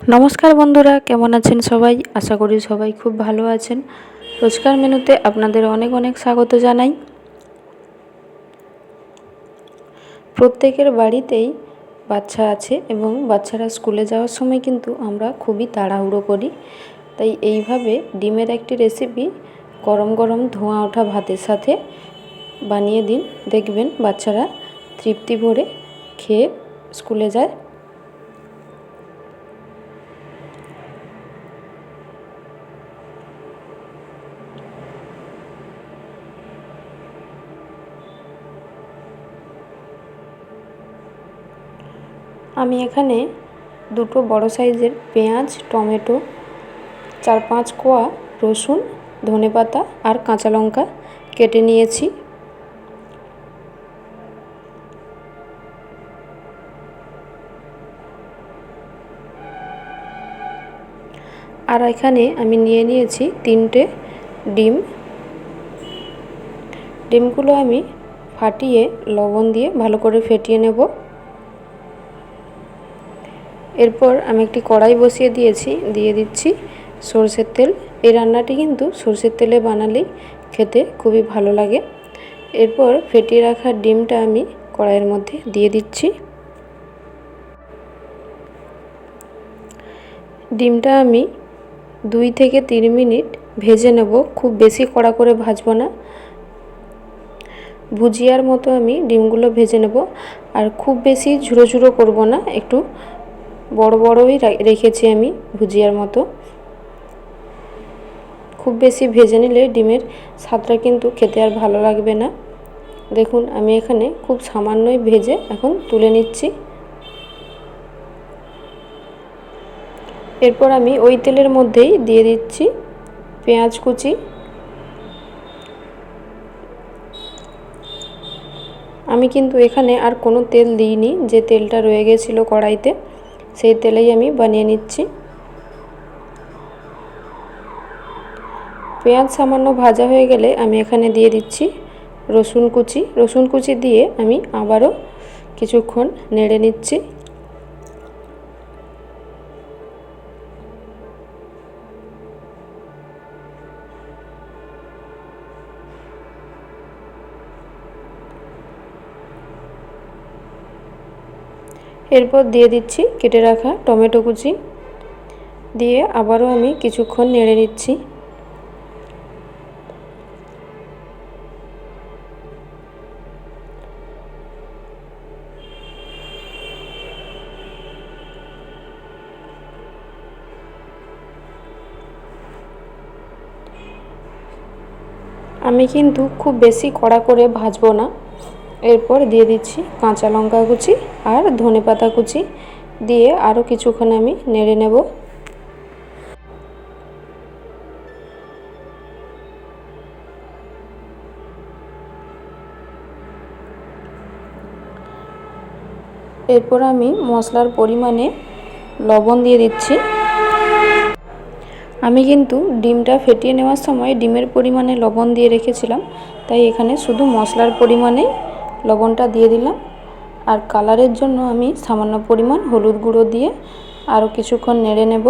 নমস্কার বন্ধুরা, কেমন আছেন সবাই? আশা করি সবাই খুব ভালো আছেন। রোজকার মেনুতে আপনাদের অনেক অনেক স্বাগত জানাই। প্রত্যেকের বাড়িতেই বাচ্চা আছে এবং বাচ্চারা স্কুলে যাওয়ার সময় কিন্তু আমরা খুবই তাড়াহুড়ো করি। তাই এইভাবে ডিমের একটি রেসিপি গরম গরম ধোঁয়া ওঠা ভাতের সাথে বানিয়ে দিন। দেখবেন বাচ্চারা তৃপ্তি ভরে খেয়ে স্কুলে যায়। আমি এখানে দুটো বড় সাইজের পেঁয়াজ, টমেটো, চার পাঁচ কোয়া রসুন ধনেপাতা আর কাঁচা লঙ্কা কেটে নিয়েছি। আর এখানে আমি নিয়ে নিয়েছি তিনটে ডিম। ডিমগুলো আমি ফাটিয়ে লবণ দিয়ে ভালো করে ফেটিয়ে নেব। এরপর আমি একটি কড়াই বসিয়ে দিয়েছি, দিয়ে দিচ্ছি সর্ষের তেল। এই রান্নাটি কিন্তু সর্ষের তেলে বানালেই খেতে খুবই ভালো লাগে। এরপর ফেটিয়ে রাখা ডিমটা আমি কড়াইয়ের মধ্যে দিয়ে দিচ্ছি। ডিমটা আমি দুই থেকে তিন মিনিট ভেজে নেব। খুব বেশি কড়া করে ভাজবো না। ভুজিয়ার মতো আমি ডিমগুলো ভেজে নেব। আর খুব বেশি ঝুড়ো ঝুড়ো করব না, একটু বড় বড়ই রেখেছি আমি ভুজিয়ার মতো। খুব বেশি ভেজে নিলে ডিমের স্বাদটা কিন্তু খেতে আর ভালো লাগবে না। দেখুন, আমি এখানে খুব সামান্যই ভেজে এখন তুলে নিচ্ছি। এরপর আমি ওই তেলের মধ্যেই দিয়ে দিচ্ছি পেঁয়াজ কুচি। আমি কিন্তু এখানে আর কোনো তেল দিইনি, যে তেলটা রয়ে গেছিল কড়াইতে। সেই তেলেই আমি বানিয়ে নিচ্ছি। পেঁয়াজ সামান্য ভাজা হয়ে গেলে আমি এখানে দিয়ে দিচ্ছি রসুন কুচি। রসুন কুচি দিয়ে আমি আবারও কিছুক্ষণ নেড়ে নিচ্ছি। এরপর দিয়ে দিচ্ছি কেটে রাখা টমেটো কুচি। দিয়ে আবারও আমি কিছুক্ষণ নেড়ে নিচ্ছি। আমি কিন্তু খুব বেশি কড়া করে ভাজবো না। এরপর দিয়ে দিচ্ছি কাঁচা লঙ্কা কুচি আর ধনে পাতা কুচি। দিয়ে আরও কিছুক্ষণ আমি নেড়ে নেব। এরপর আমি মশলার পরিমাণে লবণ দিয়ে দিচ্ছি। আমি কিন্তু ডিমটা ফেটিয়ে নেওয়ার সময় ডিমের পরিমাণে লবণ দিয়ে রেখেছিলাম, তাই এখানে শুধু মশলার পরিমাণে লবণটা দিয়ে দিলাম। আর কালারের জন্য আমি সামান্য পরিমাণ হলুদ গুঁড়ো দিয়ে আরও কিছুক্ষণ নেড়ে নেব।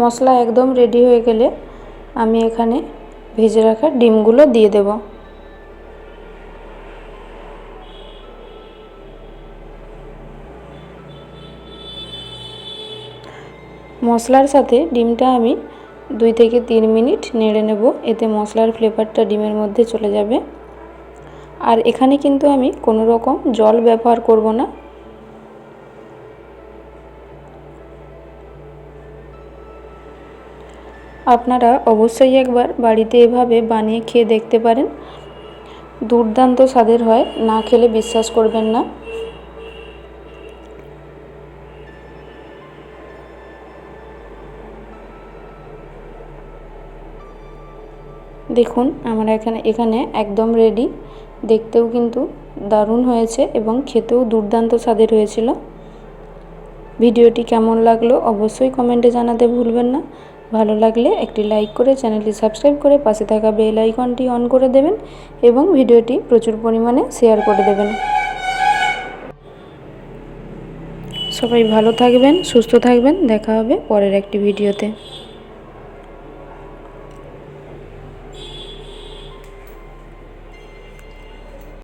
মশলা একদম রেডি হয়ে গেলে আমি এখানে ভেজে রাখা ডিমগুলো দিয়ে দেবো। মশলার সাথে ডিমটা আমি দুই থেকে তিন মিনিট নেড়ে নেব। এতে মশলার ফ্লেভারটা ডিমের মধ্যে চলে যাবে। আর এখানে কিন্তু আমি কোনো রকম জল ব্যবহার করব না। আপনারা অবশ্যই একবার বাড়িতে এভাবে বানিয়ে খেয়ে দেখতে পারেন। দুর্দান্ত স্বাদের হয়, না খেলে বিশ্বাস করবেন না। দেখুন, আমার এখানে এখানে একদম রেডি দেখতেও কিন্তু দারুণ হয়েছে এবং খেতেও দুর্দান্ত স্বাদের হয়েছিল। ভিডিওটি কেমন লাগল অবশ্যই কমেন্টে জানাতে ভুলবেন না। ভালো লাগলে একটি লাইক করে চ্যানেলটি সাবস্ক্রাইব করে পাশে থাকা বেল আইকনটি অন করে দেবেন এবং ভিডিওটি প্রচুর পরিমাণে শেয়ার করে দেবেন। সবাই ভালো থাকবেন, সুস্থ থাকবেন। দেখা হবে পরের একটি ভিডিওতে